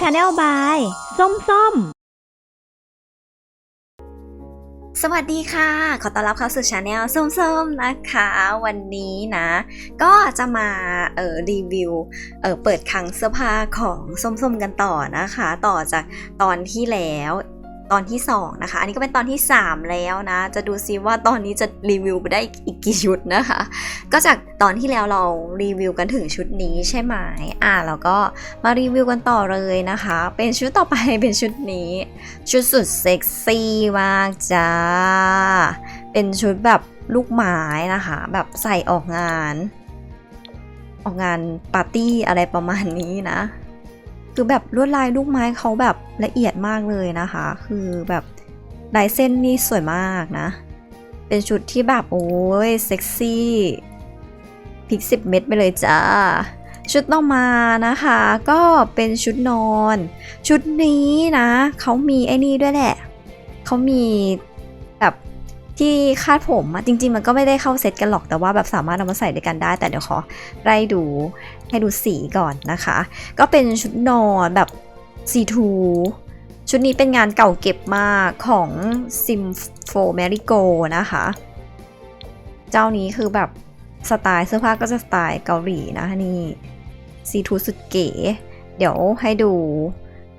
ชาแนลบายส้มส้ม สวัสดีค่ะ ขอต้อนรับเข้าสู่ชาแนลส้มส้มนะคะ วันนี้นะ ก็จะมาเอ่อรีวิวเอ่อเปิดคลังเสื้อผ้าของส้มส้มกันต่อนะคะ ต่อจากตอนที่แล้ว ตอนที่ 2 นะคะ อันนี้ก็เป็นตอนที่ 3 แล้วนะ จะดูซิว่าตอนนี้จะรีวิวไปได้อีกกี่ชุดนะคะ ก็จากตอนที่แล้วเรารีวิวกันถึงชุดนี้ใช่ไหมอะแล้วก็มารีวิวกันต่อเลยนะคะ เป็นชุดต่อไปเป็นชุดนี้ ชุดสุดเซ็กซี่มากจ้า เป็นชุดแบบลูกไม้นะคะ แบบใส่ออกงาน ออกงานปาร์ตี้อะไรประมาณนี้นะ คือแบบลวดลายลูกไม้เขาแบบละเอียดมากเลยนะคะ คือแบบลายเส้นนี่สวยมากนะ เป็นชุดที่แบบโอ้ยเซ็กซี่พิกสิบเม็ดไปเลยจ้าชุดต่อมานะคะ ก็เป็นชุดนอน ชุดนี้นะเขามีไอ้นี่ด้วยแหละเขามี ที่คาดผมอะจริง ๆ มันก็ไม่ได้เข้าเซตกันหรอกแต่ว่าแบบสามารถเอามาใส่ด้วยกันได้ แต่เดี๋ยวขอไล่ดูให้ดูสีก่อนนะคะ ก็เป็นชุดนอนแบบซีทูชุดนี้เป็นงานเก่าเก็บมากของ Sim f o m e r i g o นะคะ เจ้านี้คือแบบสไตล์เสื้อผ้าก็จะสไตล์เกาหลีนะนี่ซีทูสุดเก๋ เดี๋ยวให้ดู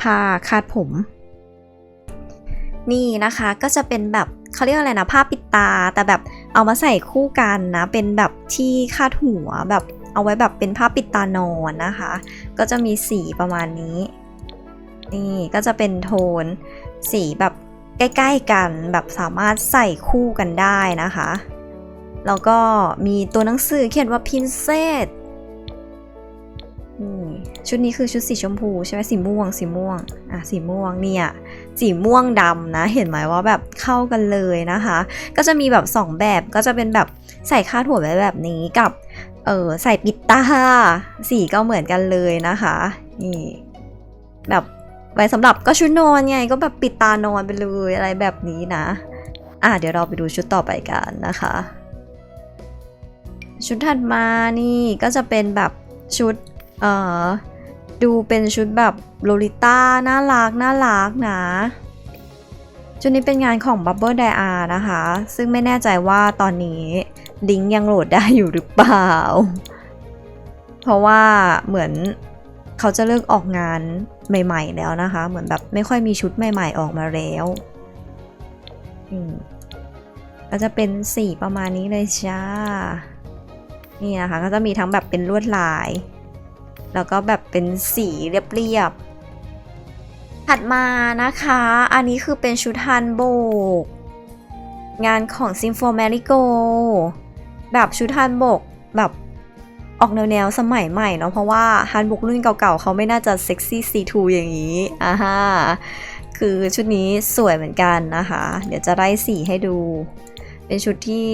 ผ้าคาดผม นี่นะคะก็จะเป็นแบบ เขาเรียกอะไรนะผ้าปิดตา แต่แบบเอามาใส่คู่กันนะ เป็นแบบที่คาดหัวแบบเอาไว้แบบเป็นผ้าปิดตานอนนะคะ ก็จะมีสีประมาณนี้ นี่ก็จะเป็นโทน สีแบบใกล้ๆกันแบบสามารถใส่คู่กันได้นะคะ แล้วก็มีตัวหนังสือเขียนว่า Princess นี่ ชุดนี้คือชุดสีชมพูใช่ไหมสีม่วง สีม่วง อะ สีม่วงเนี่ย สีม่วงดำนะ เห็นไหมว่าแบบเข้ากันเลยนะคะ ก็จะมีแบบ 2 แบบก็จะเป็นแบบใส่คาดหัวไว้แบบนี้กับ เออใส่ปิดตา สีก็เหมือนกันเลยนะคะ นี่ แบบไว้สำหรับก็ชุดนอนไง ก็แบบปิดตานอนไปเลยอะไรแบบนี้นะ อะเดี๋ยวเราไปดูชุดต่อไปกันนะคะ ชุดถัดมานี่ก็จะเป็นแบบชุด เอ่อ ดูเป็นชุดแบบโลลิต้าน่ารักน่ารักนะชุดนี้เป็นงานของ Bubble d i a นะคะ ซึ่งไม่แน่ใจว่าตอนนี้ลิงก์ยังโหลดได้อยู่หรือเปล่า เพราะว่าเหมือนเขาจะเลิกออกงานใหม่ ๆ แล้วนะคะ เหมือนแบบไม่ค่อยมีชุดใหม่ ๆ ออกมาแล้วก็จะเป็นสีประมาณนี้เลยจ้า นี่นะคะ ก็จะมีทั้งแบบเป็นลวดลาย แล้วก็แบบเป็นสีเรียบๆถัดมานะคะ อันนี้คือเป็นชุดฮันโบก งานของ s i m f o m a r i g o แบบชุดฮันโบกแบบออกแนวๆสมัยใหม่เนาะเพราะว่าฮันโบกรุ่นเก่าๆเขาไม่น่าจะเซ็กซี่ซีทูอย่างนี้อ่าฮะคือชุดนี้สวยเหมือนกันนะคะ เดี๋ยวจะไล่สีให้ดู เป็นชุดที่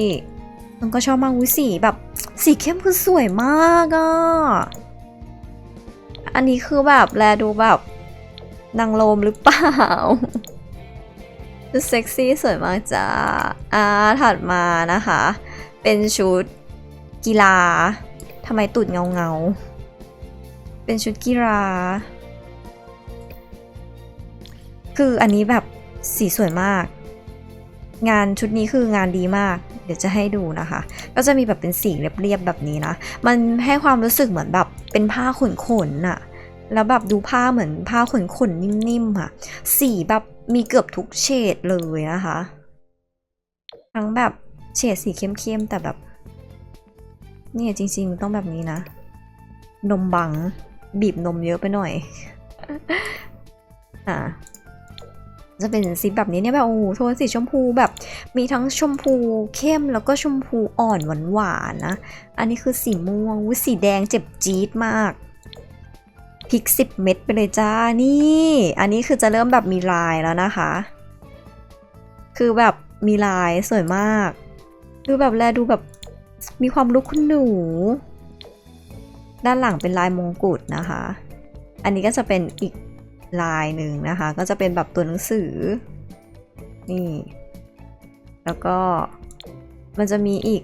มันก็ชอบมากวิสีแบบสีเข้มคือสวยมากอะ่ะ อันนี้คือแบบแลดูแบบนางโลมหรือเปล่าชุดเซ็กซี่สวยมากจ้าอ่าถัดมานะคะ เป็นชุดกีฬาทำไมตุดเงาเงาเป็นชุดกีฬา คืออันนี้แบบสีสวยมาก งานชุดนี้คืองานดีมาก เดี๋ยวจะให้ดูนะคะ ก็จะมีแบบเป็นสีเรียบๆแบบนี้นะ มันให้ความรู้สึกเหมือนแบบเป็นผ้าขนขนๆน่ะ แล้วแบบดูผ้าเหมือนผ้าขนขนๆนิ่มๆค่ะ สีแบบมีเกือบทุกเฉดเลยนะคะ ทั้งแบบเฉดสีเข้มๆแต่แบบ เนี่ยจริงๆต้องแบบนี้นะ นมบัง บีบนมเยอะไปหน่อย อ่า จะเป็นสีแบบนี้เนี่ยแบบโอ้โหโทนสีชมพูแบบมีทั้งชมพูเข้มแล้วก็ชมพูอ่อนหวานๆนะ อันนี้คือสีม่วงอุ๊ยสีแดงเจ็บจี๊ดมากพริกสิบเม็ดไปเลยจ้านี่ อันนี้คือจะเริ่มแบบมีลายแล้วนะคะ คือแบบมีลายสวยมาก ดูแบบแลดูแบบมีความลุกคุณหนู ด้านหลังเป็นลายมงกุฎนะคะ อันนี้ก็จะเป็นอีก ลายหนึ่งนะคะ ก็จะเป็นแบบตัวหนังสือ นี่ แล้วก็มันจะมีอีก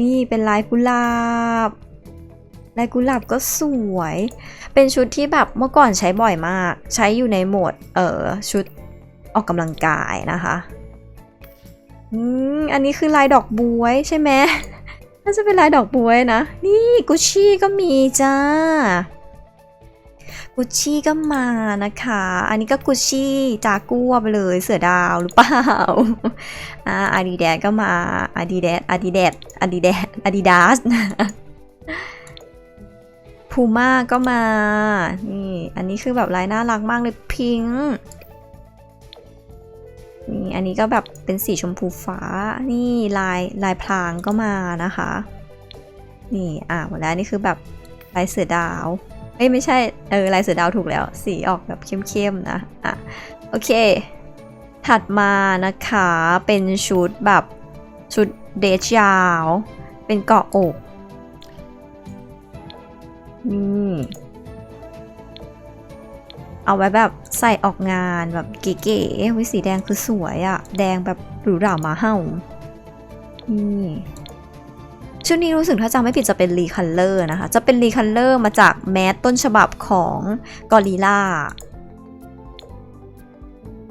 นี่เป็นลายกุหลาบ ลายกุหลาบก็สวย เป็นชุดที่แบบเมื่อก่อนใช้บ่อยมาก ใช้อยู่ในโหมด เออชุดออกกำลังกายนะคะอืมอันนี้คือลายดอกบวยใช่ไหมน่าจะเป็นลายดอกบวยนะ นี่กุชชี่ก็มีจ้า กุชชี่ก็มานะคะ อันนี้ก็กุชชี่จากัวไปเลยเสือดาวหรือเปล่า อ่าอาดิแดสก็มาอาดิแดสอาดิแดสอาดิแดสอาดิดาสพูม่าก็มา นี่ อันนี้คือแบบลายน่ารักมากเลยพิงค์นี่อันนี้ก็แบบเป็นสีชมพูฟ้า นี่ลายลายพรางก็มานะคะ นี่ อะหมดแล้วนี่คือแบบลายเสือดาว เอ้ยไม่ใช่ เออลายเสือดาวถูกแล้ว สีออกแบบเข้มๆนะ อะ โอเค ถัดมานะคะเป็นชุดแบบชุดเดชยาว เป็นเกาะอก นี่ เอาไว้แบบใส่ออกงานแบบเก๋ๆวิสีแดงคือสวยอะแดงแบบหรูหรามาเห่านี่ ชุดนี้รู้สึกถ้าจำไม่ผิดจะเป็นรีคัลเลอร์นะคะ จะเป็นรีคัลเลอร์มาจากแมสต้นฉบับของกอริล่า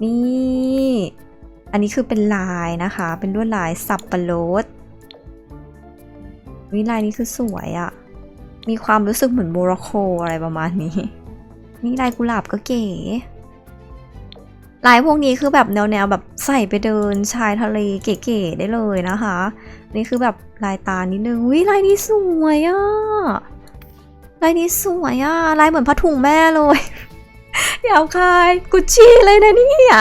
นี่ อันนี้คือเป็นลายนะคะ เป็นลวดลายสับปะรดวิลายนี้คือสวยอะมีความรู้สึกเหมือนโมร็อกโกอะไรประมาณนี้ นี่ลายกุหลาบก็เก๋ ลายพวกนี้คือแบบแนวๆแบบใส่ไปเดินชายทะเลเก๋ๆได้เลยนะคะ นี่คือแบบลายตานิดนึงวิลายนี้สวยอะ่ะลายนี้สวยอะ่ะลายเหมือนผ้าถุงแม่เลยอยาวคายกุชชี่เลยนะเนี่ย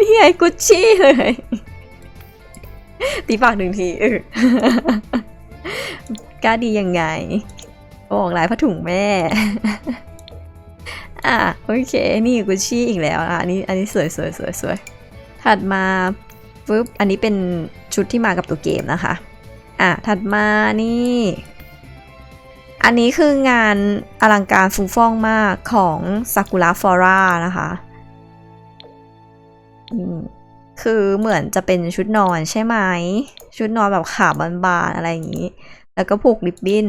นี่ไงกุชชี่เลยตีปากหนึ่งทีเออกล้าดียังไงบอกลายผ้าถุงแม่ อะโอเค นี่กุชชี่อีกแล้วอะอันนี้อันนี้สวยสวยสวยสวยถัดมาปึ๊บอันนี้เป็นชุดที่มากับตัวเกมนะคะ อะถัดมานี่ อันนี้คืองานอลังการฟูฟ่องมากของซากุระฟลอร่านะคะคือเหมือนจะเป็นชุดนอนใช่ไหม ชุดนอนแบบขาบานๆอะไรอย่างนี้ แล้วก็ผูกริบบิ้น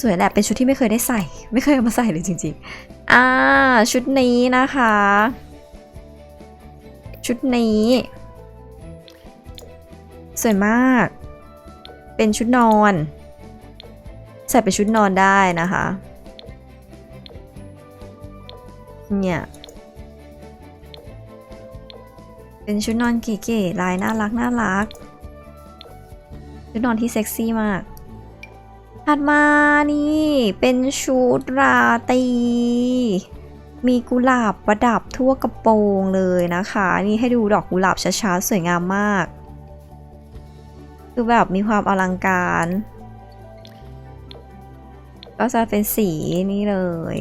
สวยแหละเป็นชุดที่ไม่เคยได้ใส่ ไม่เคยเอามาใส่เลยจริงๆ อ่า ชุดนี้นะคะ ชุดนี้ สวยมาก เป็นชุดนอน ใส่เป็นชุดนอนได้นะคะ เนี่ย เป็นชุดนอนเก๋ๆลายน่ารักน่ารัก ชุดนอนที่เซ็กซี่มาก ถัดมานี่เป็นชุดราตรีมีกุหลาบประดับทั่วกระโปรงเลยนะคะ นี่ให้ดูดอกกุหลาบช้าๆสวยงามมาก คือแบบมีความอลังการ ก็จะเป็นสีนี่เลย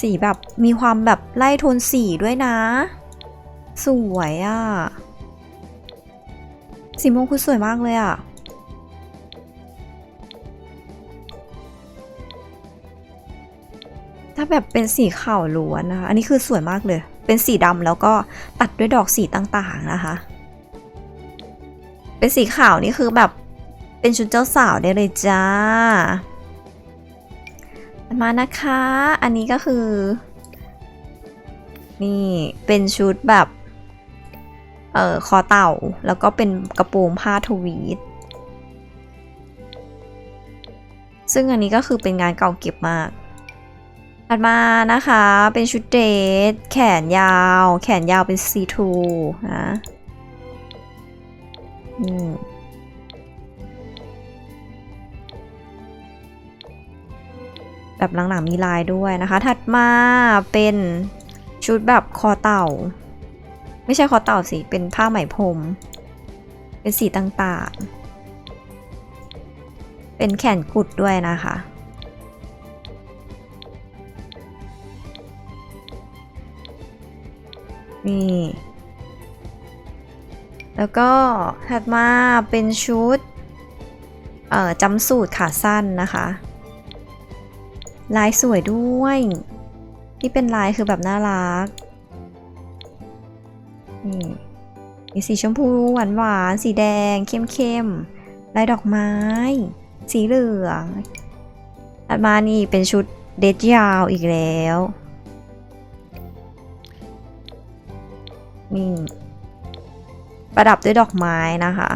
สีแบบมีความแบบไล่โทนสีด้วยนะ สวยอะ่ะ สีม่วงคือสวยมากเลยอะ่ะ ถ้าแบบเป็นสีขาวล้วนนะคะ อันนี้คือสวยมากเลย เป็นสีดำแล้วก็ตัดด้วยดอกสีต่างๆนะคะ เป็นสีขาวนี่คือแบบเป็นชุดเจ้าสาวได้เลยจ้า มานะคะ อันนี้ก็คือ นี่เป็นชุดแบบเอ่อคอเต่าแล้วก็เป็นกระโปรงผ้าทวีตซึ่งอันนี้ก็คือเป็นงานเก่าเก็บมาก ถัดมานะคะเป็นชุดเดทแขนยาว แขนยาวเป็นซีทูนะอืมแบบหลังๆมีลายด้วยนะคะ ถัดมาเป็นชุดแบบคอเต่า ไม่ใช่คอเต่าสิ เป็นผ้าไหมพรม เป็นสีต่างๆ เป็นแขนกุดด้วยนะคะ นี่ แล้วก็ถัดมาเป็นชุด เอ่อจำสูตรขาสั้นนะคะ ลายสวยด้วย ที่เป็นลายคือแบบน่ารัก นี่มีสีชมพูหวานหวานๆสีแดงเข้มเข้มๆลายดอกไม้ สีเหลืองถัดมานี่เป็นชุดเดทยาวอีกแล้ว นี่ประดับด้วยดอกไม้นะคะ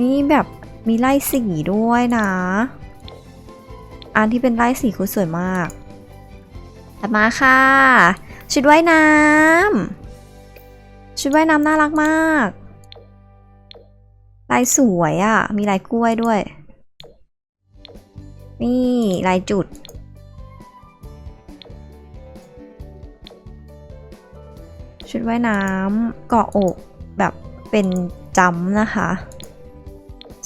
นี่แบบมีไล่สีด้วยนะ อันที่เป็นไล่สีคือสวยมากถัดมาค่ะ ชุดว่ายน้ำชุดว่ายน้ำน่ารักมากลายสวยอะ่ะ มีลายกล้วยด้วย นี่ลายจุด ชุดว่ายน้ำเกาะอกแบบเป็นจำนะคะ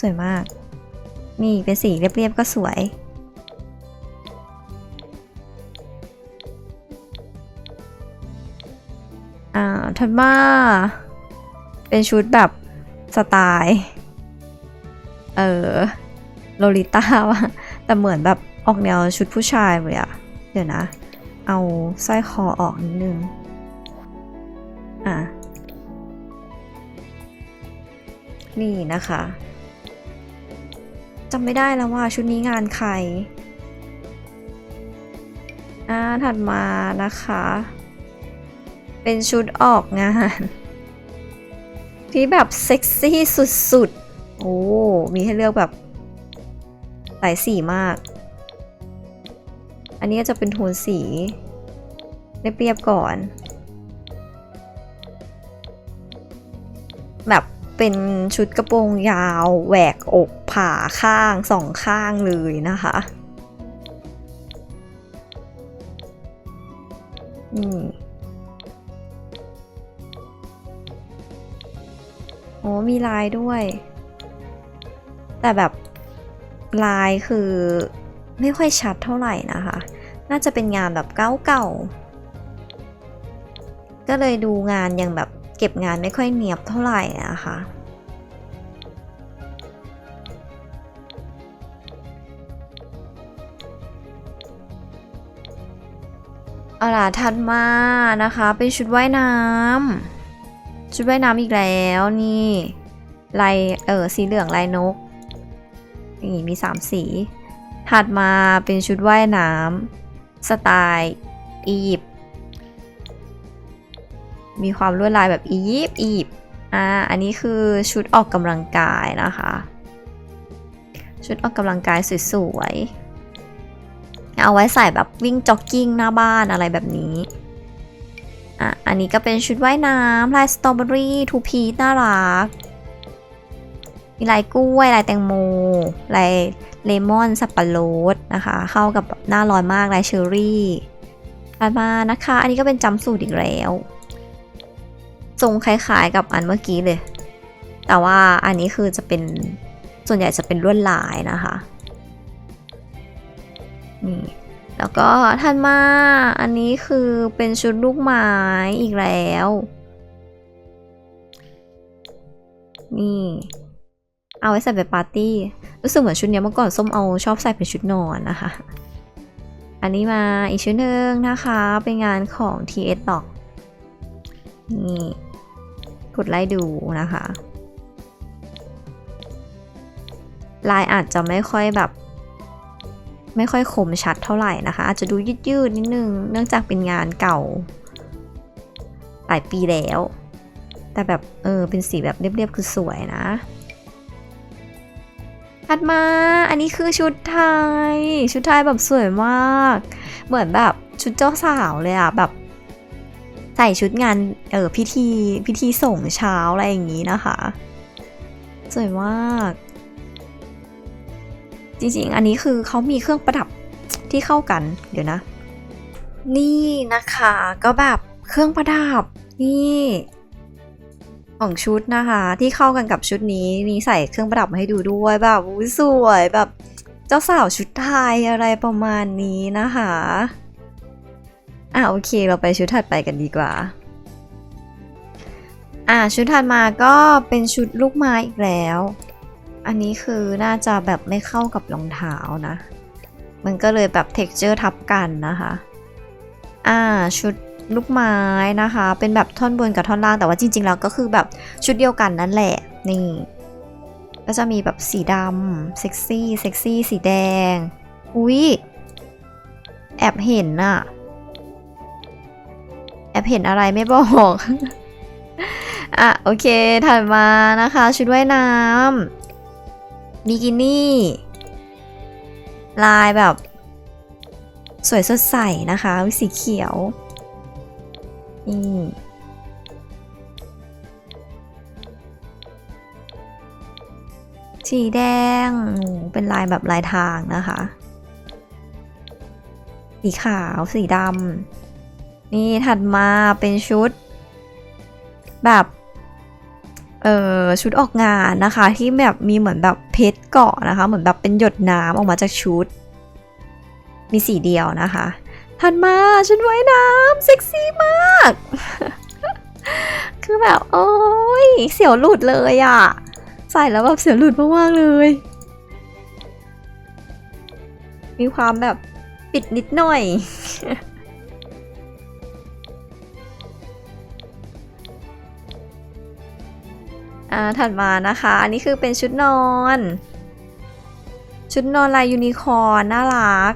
สวยมาก นี่เป็นสีเรียบๆก็สวยอ่าถัดมาเป็นชุดแบบสไตล์ เออโลลิต้าวะ แต่เหมือนแบบออกแนวชุดผู้ชายเลยอะเดี๋ยวนะ เอาสร้อยคอออกนิดนึง อะ นี่นะคะจำไม่ได้แล้วว่าชุดนี้งานใคร อ่า ถัดมานะคะ เป็นชุดออกงาน ที่แบบเซ็กซี่สุดๆ โอ้ มีให้เลือกแบบ หลายสีมาก อันนี้ก็จะเป็นโทนสีเรียบๆก่อน แบบเป็นชุดกระโปรงยาวแหวกอกผ่าข้างสองข้างเลยนะคะนี่โอ้มีลายด้วย แต่แบบ ลายคือไม่ค่อยชัดเท่าไหร่นะคะ น่าจะเป็นงานแบบเก่าๆก็เลยดูงานยังแบบเก็บงานไม่ค่อยเนียบเท่าไหร่นะคะเอาล่ะถัดมานะคะ เป็นชุดว่ายน้ำชุดว่ายน้ำอีกแล้วนี่ลายเออสีเหลืองลายนก นี่มีสามสี ถัดมาเป็นชุดว่ายน้ำสไตล์อียิปต์มีความลวดลายแบบอียิปต์อียิปต์อ่าอันนี้คือชุดออกกำลังกายนะคะ ชุดออกกำลังกายสวยๆเอาไว้ใส่แบบวิ่งจ็อกกิ้งหน้าบ้านอะไรแบบนี้อะอันนี้ก็เป็นชุดว่ายน้ำลายสตรอเบอรี่ทูพีน่ารัก มีลายกล้วยลายแตงโมลายเลมอนสับปะรดนะคะ เข้ากับหน้าร้อนมากลายเชอร์รี่ถัดมานะคะ อันนี้ก็เป็นจำสูตรอีกแล้วทรงคล้ายๆกับอันเมื่อกี้เลย แต่ว่าอันนี้คือจะเป็นส่วนใหญ่จะเป็นลวดลายนะคะนี่แล้วก็ถัดมาอันนี้คือเป็นชุดลูกไม้อีกแล้ว นี่ เอาไว้ใส่ไปปาร์ตี้ รู้สึกเหมือนชุดเนี้ยเมื่อก่อนส้มเอาชอบใส่เป็นชุดนอนนะคะ อันนี้มาอีกชุดหนึ่งนะคะ เป็นงานของ TS ตอกนี่กดไล่ดูนะคะ ลายอาจจะไม่ค่อยแบบ ไม่ค่อยคมชัดเท่าไหร่นะคะ อาจจะดูยืดๆนิดนึง เนื่องจากเป็นงานเก่า หลายปีแล้ว แต่แบบ เออ เป็นสีแบบเรียบๆ คือสวยนะ ถัดมา อันนี้คือชุดไทย ชุดไทยแบบสวยมาก เหมือนแบบชุดเจ้าสาวเลยอะแบบ ใส่ชุดงานเออพิธีพิธีส่งเช้าอะไรอย่างนี้นะคะ สวยมาก จริงๆ อันนี้คือเขามีเครื่องประดับที่เข้ากัน เดี๋ยวนะ นี่นะคะก็แบบเครื่องประดับนี่ ของชุดนะคะ ที่เข้ากันกับชุดนี้มีใส่เครื่องประดับมาให้ดูด้วยแบบสวยแบบเจ้าสาวชุดไทยอะไรประมาณนี้นะคะอะโอเค เราไปชุดถัดไปกันดีกว่าอะชุดถัดมาก็เป็นชุดลูกไม้อีกแล้ว อันนี้คือน่าจะแบบไม่เข้ากับรองเท้านะ มันก็เลยแบบ texture ทับกันนะคะ อ่าชุด ลูกไม้นะคะ เป็นแบบท่อนบนกับท่อนล่างแต่ว่าจริง ๆ แล้วก็คือแบบชุดเดียวกันนั่นแหละนี่ก็จะมีแบบสีดำเซ็กซี่เซ็กซี่สีแดงอุ๊ยแอบเห็นน่ะแอบเห็นอะไรไม่บอกอะโอเคถัดมานะคะชุดว่ายน้ำบิกินี่ ลายแบบ สวยสดใสนะคะ สีเขียว นี่ สีแดง เป็นลายแบบลายทางนะคะ สีขาว สีดำ นี่ถัดมาเป็นชุด แบบเออชุดออกงานนะคะที่แบบมีเหมือนแบบเพชรเกาะนะคะ เหมือนแบบเป็นหยดน้ำออกมาจากชุด มีสีเดียวนะคะ ถัดมาชุดว่ายน้ำเซ็กซี่มาก คือแบบโอ้ยเสียวหลุดเลยอะ่ะ ใส่แล้วแบบเสียวหลุดมากๆเลย มีความแบบปิดนิดหน่อยอ่าถัดมานะคะ อันนี้คือเป็นชุดนอน ชุดนอนลายยูนิคอร์นน่ารัก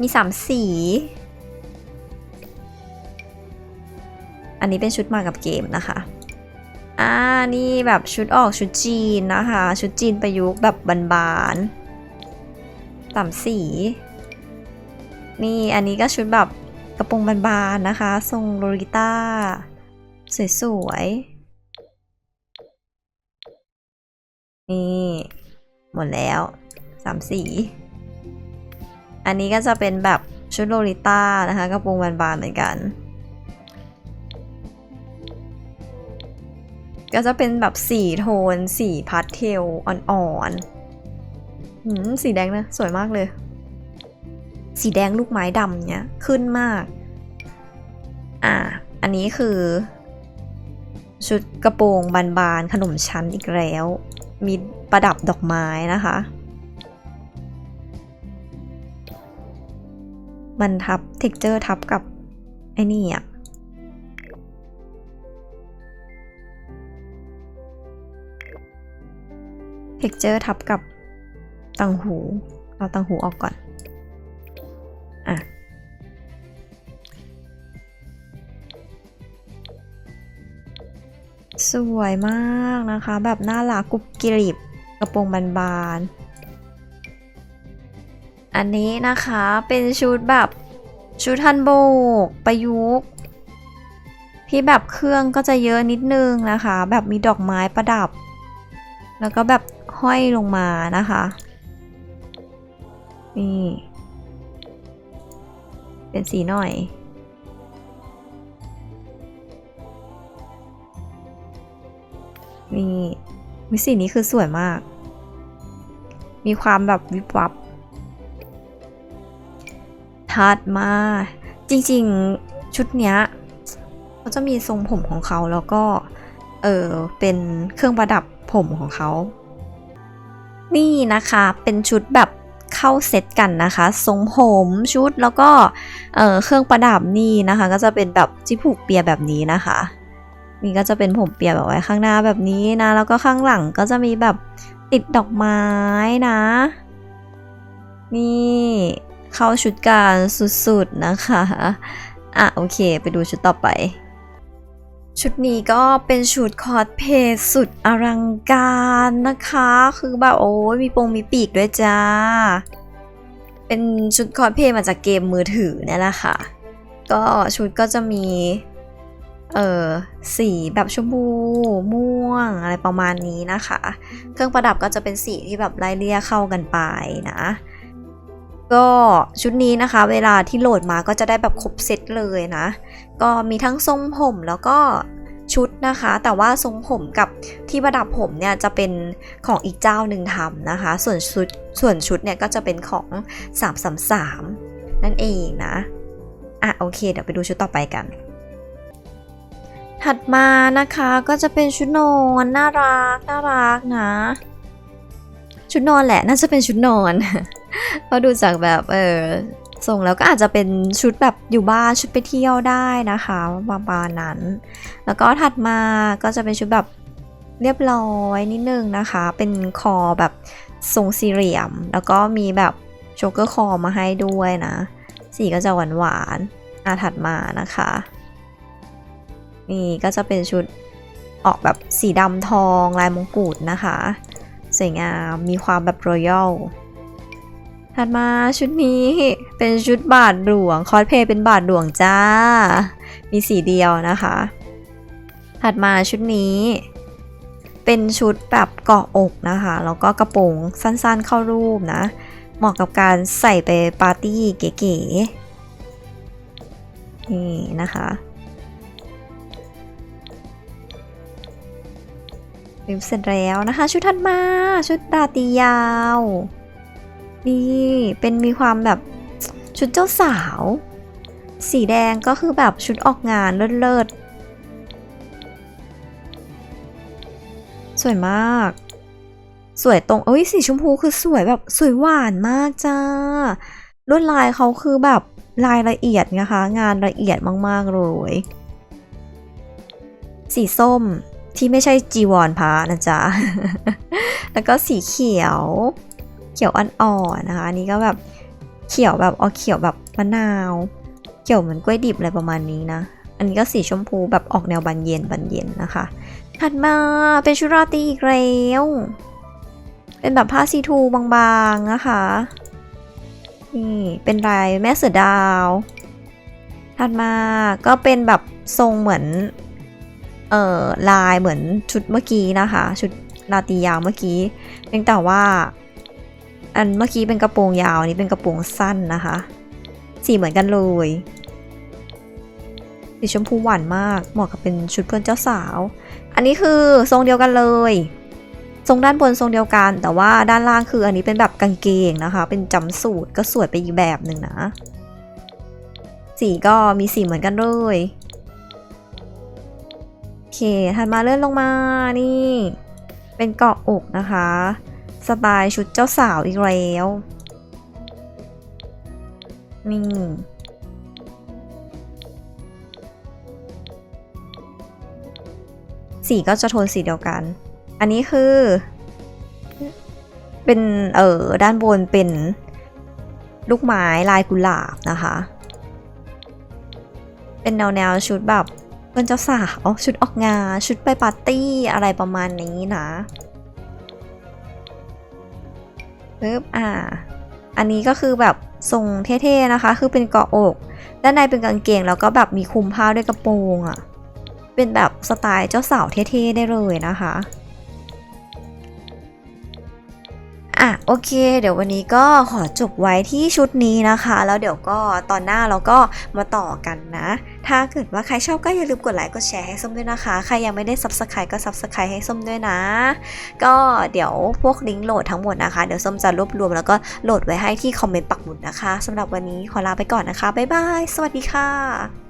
มีสามสี อันนี้เป็นชุดมากับเกมนะคะอ่านี่แบบชุดออกชุดจีนนะคะ ชุดจีนประยุกต์แบบบานๆสามสี นี่อันนี้ก็ชุดแบบกระโปรงบานๆนะคะ ทรงโลริต้า สวยๆ นี่ หมดแล้วสามสี อันนี้ก็จะเป็นแบบชุดโลลิต้านะคะกระโปรงบานๆเหมือนกัน ก็จะเป็นแบบสีโทน สีพาสเทลอ่อนๆ สีแดงนะ สวยมากเลย สีแดงลูกไม้ดำเนี่ยขึ้นมาก อ่าอันนี้คือ ชุดกระโปรงบานๆ ขนมชั้นอีกแล้ว มีประดับดอกไม้นะคะ มันทับเท็กเจอร์ทับกับไอ้นี่อะเท็กเจอร์ทับกับตังหู เอาตังหูออกก่อน อะ สวยมากนะคะ แบบน่ารักกรุบกริบกระโปรงบานๆ อันนี้นะคะเป็นชุดแบบชุดฮันโบกประยุกต์ที่แบบเครื่องก็จะเยอะนิดนึงนะคะ แบบมีดอกไม้ประดับ แล้วก็แบบห้อยลงมานะคะนี่เป็นสีหน่อยนี่วิสีนี้คือสวยมาก มีความแบบวิบวับ ถัดมา จริงๆชุดเนี้ยเขาจะมีทรงผมของเขาแล้วก็ เออเป็นเครื่องประดับผมของเขา นี่นะคะเป็นชุดแบบเข้าเซตกันนะคะทรงผมชุดแล้วก็เออเครื่องประดับนี่นะคะ ก็จะเป็นแบบจิผูกเปียแบบนี้นะคะ นี่ก็จะเป็นผมเปียแบบไว้ข้างหน้าแบบนี้นะ แล้วก็ข้างหลังก็จะมีแบบติดดอกไม้นะ นี่ เข้าชุดการสุดๆนะคะ อะโอเค ไปดูชุดต่อไป ชุดนี้ก็เป็นชุดคอสเพย์สุดอลังการนะคะ คือแบบโอ้ยมีปงมีปีกด้วยจ้า เป็นชุดคอสเพย์มาจากเกมมือถือเนี่ยแหละค่ะ ก็ชุดก็จะมีเออสีแบบชมพูม่วงอะไรประมาณนี้นะคะ เครื่องประดับก็จะเป็นสีที่แบบไล่เลี่ยเข้ากันไปนะ ก็ชุดนี้นะคะ เวลาที่โหลดมาก็จะได้แบบครบเซตเลยนะ ก็มีทั้งทรงผมแล้วก็ชุดนะคะ แต่ว่าทรงผมกับที่ประดับผมเนี่ยจะเป็นของอีกเจ้าหนึ่งทำนะคะ ส่วนชุดส่วนชุดเนี่ยก็จะเป็นของ 333 นั่นเองนะ อะโอเค เดี๋ยวไปดูชุดต่อไปกัน ถัดมานะคะก็จะเป็นชุดนอนน่ารักน่ารักนะ ชุดนอนแหละน่าจะเป็นชุดนอน ก็ดูจากแบบเออส่งแล้วก็อาจจะเป็นชุดแบบอยู่บ้านชุดไปเที่ยวได้นะคะประมาณนั้น แล้วก็ถัดมาก็จะเป็นชุดแบบเรียบร้อยนิดนึงนะคะ เป็นคอแบบทรงสี่เหลี่ยม แล้วก็มีแบบโชกเกอร์คอมาให้ด้วยนะ สีก็จะหวานหวานอะถัดมานะคะ นี่ก็จะเป็นชุดออกแบบสีดำทองลายมงกุฎนะคะ สวยงามมีความแบบรอยัล ถัดมาชุดนี้เป็นชุดบาทหลวง คอสเพย์เป็นบาทหลวงจ้า มีสีเดียวนะคะ ถัดมาชุดนี้ เป็นชุดแบบเกาะอกนะคะ แล้วก็กระโปรงสั้นๆเข้ารูปนะ เหมาะกับการใส่ไปปาร์ตี้เก๋ๆ นี่นะคะริมเสร็จแล้วนะคะ ชุดถัดมาชุดราตรียาว นี่เป็นมีความแบบชุดเจ้าสาว สีแดงก็คือแบบชุดออกงานเลิศๆสวยมาก สวยตรงเอ้ยสีชมพูคือสวยแบบสวยหวานมากจ้าลวดลายเขาคือแบบลายละเอียดนะคะ งานละเอียดมากๆเลยสีส้มที่ไม่ใช่จีวรพระนะจ๊ะ แล้วก็สีเขียว ขียวอ่อนๆนะคะอันนี้ก็แบบเขียวแบบออกเขียวแบบมะนาว เขียวเหมือนกล้วยดิบอะไรประมาณนี้นะ อันนี้ก็สีชมพูแบบออกแนวบานเย็นบานเย็นนะคะ ถัดมาเป็นชุดราตรีอีกแล้วเป็นแบบผ้าซีทูบางๆนะคะ นี่เป็นลายแม่เสือดาว ถัดมาก็เป็นแบบทรงเหมือน เอ่อลายเหมือนชุดเมื่อกี้นะคะ ชุดราตรียาวเมื่อกี้เพียงแต่ว่า อันเมื่อกี้เป็นกระโปรงยาวอันนี้เป็นกระโปรงสั้นนะคะ สีเหมือนกันเลยสีชมพูหวานมาก เหมาะกับเป็นชุดเพื่อนเจ้าสาว อันนี้คือทรงเดียวกันเลย ทรงด้านบนทรงเดียวกัน แต่ว่าด้านล่างคืออันนี้เป็นแบบกางเกงนะคะ เป็นจำสูตรก็สวยไปอีกแบบหนึ่งนะ สีก็มีสีเหมือนกันเลยโอเคถัดมาเลื่อนลงมานี่ เป็นเกาะอกนะคะ สไตล์ชุดเจ้าสาวอีกแล้ว นี่ สีก็จะโทนสีเดียวกัน อันนี้คือ เป็น เอ่อ ด้านบนเป็นลูกไม้ลายกุหลาบนะคะ เป็นแนวแนวชุดแบบเพื่อนเจ้าสาวชุดออกงานชุดไปปาร์ตี้อะไรประมาณนี้นะ ปึ๊บอ่า อันนี้ก็คือแบบทรงเท่ๆนะคะ คือเป็นเกาะอก ด้านในเป็นกางเกงแล้วก็แบบมีคลุมผ้าด้วยกระโปรงอะ่ะ เป็นแบบสไตล์เจ้าสาวเท่ๆได้เลยนะคะ อะโอเค เดี๋ยววันนี้ก็ขอจบไว้ที่ชุดนี้นะคะ แล้วเดี๋ยวก็ตอนหน้าเราก็มาต่อกันนะ ถ้าเกิดว่าใครชอบก็อย่าลืมกดไลค์กดแชร์ให้ส้มด้วยนะคะ ใครยังไม่ได้ subscribe ก็ subscribe ให้ส้มด้วยนะ ก็เดี๋ยวพวกลิงก์โหลดทั้งหมดนะคะ เดี๋ยวส้มจะรวบรวมแล้วก็โหลดไว้ให้ที่คอมเมนต์ปักหมุดนะคะสำหรับวันนี้ขอลาไปก่อนนะคะบ๊ายบายสวัสดีค่ะ